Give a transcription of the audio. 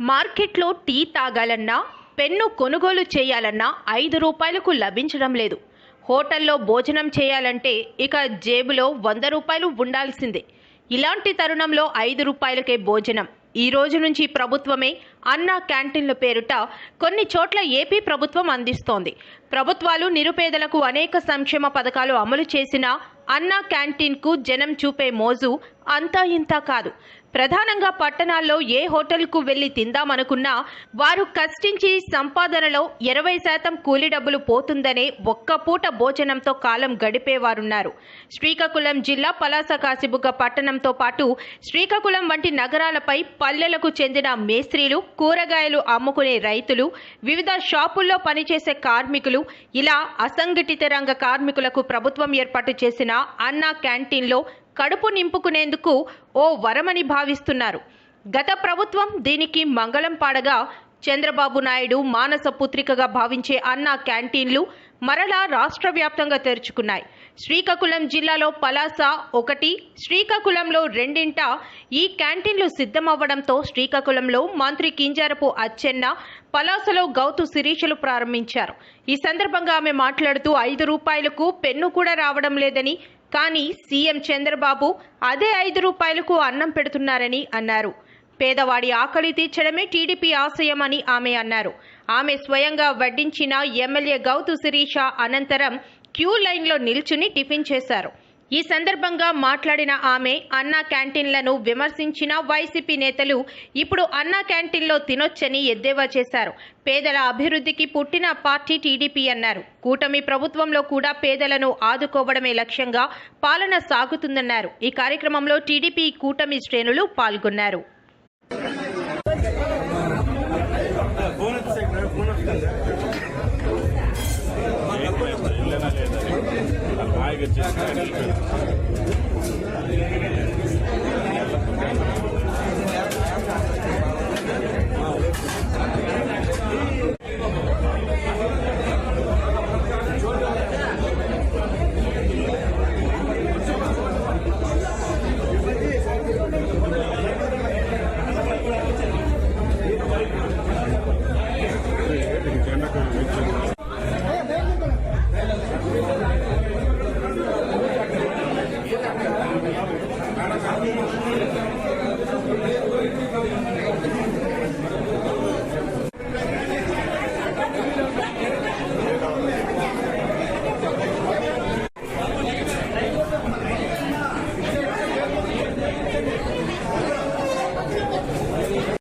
మార్కెట్లో tea తాగాలన్నా pen కొనుగోలు చేయాలన్నా ఐదు రూపాయలకు లభించడం లేదు. హోటల్లో భోజనం చేయాలంటే ఇక జేబులో వంద రూపాయలు ఉండాల్సిందే. ఇలాంటి తరుణంలో ఐదు రూపాయలకే భోజనం. ఈ రోజు నుంచి ప్రభుత్వమే అన్నా క్యాంటీన్ల పేరుట కొన్ని చోట్ల ఏపీ ప్రభుత్వం అందిస్తోంది. ప్రభుత్వాలు నిరుపేదలకు అనేక సంక్షేమ పథకాలు అమలు చేసినా అన్నా క్యాంటీన్కు జనం చూపే మోజు అంతా ఇంతా కాదు. ప్రధానంగా పట్టణాల్లో ఏ హోటల్కు వెళ్ళి తిందామనుకున్నా వారు కష్టించి సంపాదనలో ఇరవై శాతం కూలి డబ్బులు పోతుందనే ఒక్క పూట భోజనంతో కాలం గడిపేవారున్నారు. శ్రీకాకుళం జిల్లా పలాస కాసిబుగ్గ పట్టణంతో పాటు శ్రీకాకుళం వంటి నగరాలపై పల్లెలకు చెందిన మేస్త్రీలు కూరగాయలు అమ్ముకునే రైతులు వివిధ షాపుల్లో పనిచేసే కార్మికులు ఇలా అసంఘటిత రంగ కార్మికులకు ప్రభుత్వం ఏర్పాటు చేసిన అన్నా క్యాంటీన్లో కడుపు నింపుకునేందుకు ఓ వరమని భావిస్తున్నారు. గత ప్రభుత్వం దీనికి మంగళం పాడగా చంద్రబాబు నాయుడు మానస పుత్రికగా భావించే అన్నా క్యాంటీన్లు మరలా రాష్ట్ర వ్యాప్తంగా తెరుచుకున్నాయి. శ్రీకాకుళం జిల్లాలో పలాస ఒకటి శ్రీకాకుళంలో రెండింట ఈ క్యాంటీన్లు సిద్ధమవ్వడంతో శ్రీకాకుళంలో మంత్రి కింజారపు అచ్చెన్న పలాసలో గౌతు శిరీషలు ప్రారంభించారు. ఈ సందర్భంగా ఆమె మాట్లాడుతూ ఐదు రూపాయలకు పెన్ను కూడా రావడం లేదని కానీ సీఎం చంద్రబాబు అదే ఐదు రూపాయలకు అన్నం పెడుతున్నారని అన్నారు. పేదవాడి ఆకలి తీర్చడమే టీడీపీ ఆశయమని ఆమె అన్నారు. ఆమె స్వయంగా వడ్డించిన ఎమ్మెల్యే గౌతు శిరీష అనంతరం క్యూ లైన్లో నిల్చుని టిఫిన్ చేశారు. ఈ సందర్భంగా మాట్లాడిన ఆమె అన్నా క్యాంటీన్లను విమర్శించిన వైసీపీ నేతలు ఇప్పుడు అన్నా క్యాంటీన్లో తినొచ్చని ఎద్దేవా చేశారు. పేదల అభివృద్ధికి పుట్టిన పార్టీ టీడీపీ అన్నారు. కూటమి ప్రభుత్వంలో కూడా పేదలను ఆదుకోవడమే లక్ష్యంగా పాలన సాగుతుందన్నారు. ఈ కార్యక్రమంలో టీడీపీ కూటమి శ్రేణులు పాల్గొన్నారు. హాయిగా చేసి